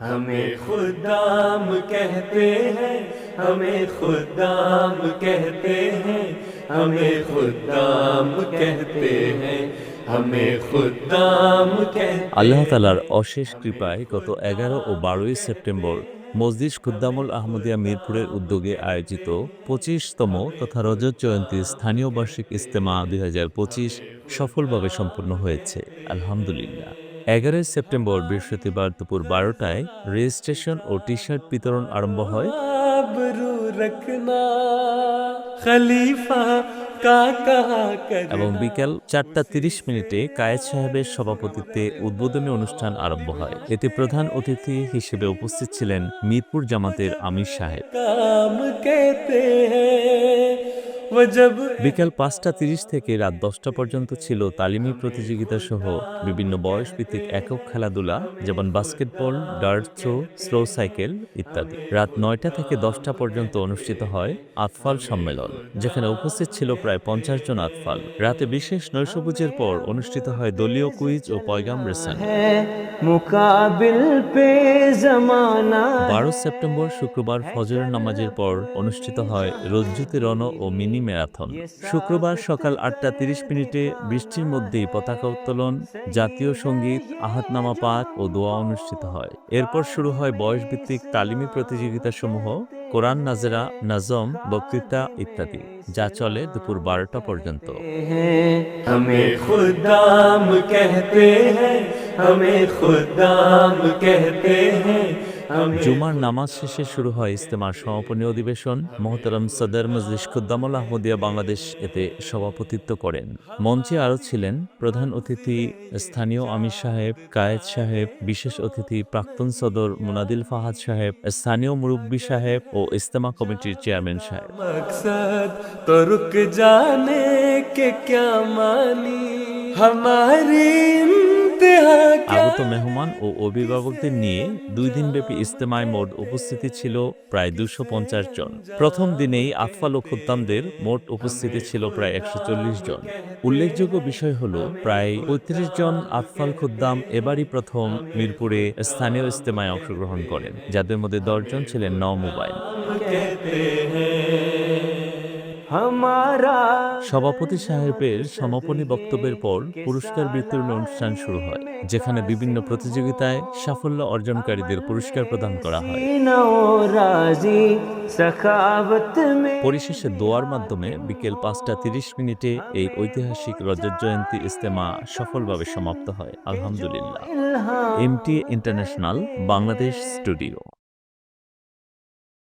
हमें खुदाम कहते हैं हमें खुदाम कहते हैं हमें खुदाम कहते हैं हमें खुदाम कहते আল্লাহ তালার অশেষ কৃপায় গত এগারো ও বারোই সেপ্টেম্বর মসজিদ খুদ্দামুল আহমদিয়া মিরপুরের উদ্যোগে আয়োজিত পঁচিশতম তথা রজত জয়ন্তী স্থানীয় বার্ষিক ইস্তেমা দুই সফলভাবে সম্পন্ন হয়েছে আলহামদুলিল্লাহ এগারোই সেপ্টেম্বর বৃহস্পতিবার দুপুর বারোটায় রেজিস্ট্রেশন ও টি শার্ট বিতরণ আরম্ভ হয়। এবং বিকেল চারটা তিরিশ মিনিটে কায়েদ সাহেবের সভাপতিত্বে উদ্বোধনী অনুষ্ঠান আরম্ভ হয়। এতে প্রধান অতিথি হিসেবে উপস্থিত ছিলেন মিরপুর জামাতের আমির সাহেব। বিকাল পাঁচটা তিরিশ থেকে রাত দশটা পর্যন্ত ছিল তালিমি প্রতিযোগিতা সহ বিভিন্ন বয়স ভিত্তিক একক খেলাধুলা যেমন basketball dart throw slow cycle ইত্যাদি। রাত নয়টা থেকে দশটা পর্যন্ত অনুষ্ঠিত হয় আতফাল সম্মেলন যেখানে উপস্থিত ছিল প্রায় পঞ্চাশ জন আতফাল। রাতে বিশেষ নৈশভোজের পর অনুষ্ঠিত হয় দলীয় কুইজ ও পয়গাম রেসান বারো সেপ্টেম্বর শুক্রবার ফজরের নামাজের পর অনুষ্ঠিত হয় রজ্জুতে রণ ও মিনি ম্যারাথন শুক্রবার সকাল আটটা তিরিশ মিনিটে বৃষ্টির মধ্যেই পতাকা উত্তোলন জাতীয় সঙ্গীত আহাতনামা পাঠ ও দোয়া অনুষ্ঠিত হয় এরপর শুরু হয় বয়সভিত্তিক তালিমি প্রতিযোগিতাসমূহ কোরআন নাজরা নাজম বক্তৃতা ইত্যাদি যা চলে দুপুর বারোটা পর্যন্ত हैं हमें खुदाम कहते हैं हमें खुदाम कहते हैं हमें জুমার নামাজ শেষে শুরু হয় ইস্তেমার সমাপনী অধিবেশন মোহতারাম সদর মজলিস খুদ্দামুল আহমদিয়া বাংলাদেশ এতে সভাপতিত্ব করেন মঞ্চে আরও ছিলেন প্রধান অতিথি স্থানীয় আমির সাহেব কায়েদ সাহেব বিশেষ অতিথি প্রাক্তন সদর মুনাদিল ফাহাদ সাহেব স্থানীয় মুরব্বী সাহেব ও ইস্তেমা কমিটির চেয়ারম্যান সাহেব मकसद तो रुक जाने के क्या मानी हमारी इंतहा क्या আগত মেহমান ও অভিভাবকদের নিয়ে দুই দিনব্যাপী ইস্তেমায় মোট উপস্থিতি ছিল প্রায় দুশো পঞ্চাশ জন। প্রথম দিনেই আফফাল ও খুদ্দামদের মোট উপস্থিতি ছিল প্রায় একশো চল্লিশ জন। উল্লেখযোগ্য বিষয় হল প্রায় পঁয়ত্রিশ জন আফফাল, খুদ্দাম এবারই প্রথম মিরপুরে স্থানীয় ইস্তেমায় অংশগ্রহণ করেন, যাদের মধ্যে দশজন ছিলেন ন মোবাইল সভাপতি সাহেবের সমাপনী বক্তব্যের পর পুরস্কার বিতরণ অনুষ্ঠান শুরু হয় যেখানে বিভিন্ন প্রতিযোগিতায় সাফল্য অর্জনকারীদের পুরস্কার প্রদান করা হয়। পরিশেষে দোয়ার মাধ্যমে বিকেল পাঁচটা তিরিশ মিনিটে এই ঐতিহাসিক রজত জয়ন্তী ইস্তেমা সফলভাবে সমাপ্ত হয়। আলহামদুলিল্লাহ। MT international Bangladesh studio.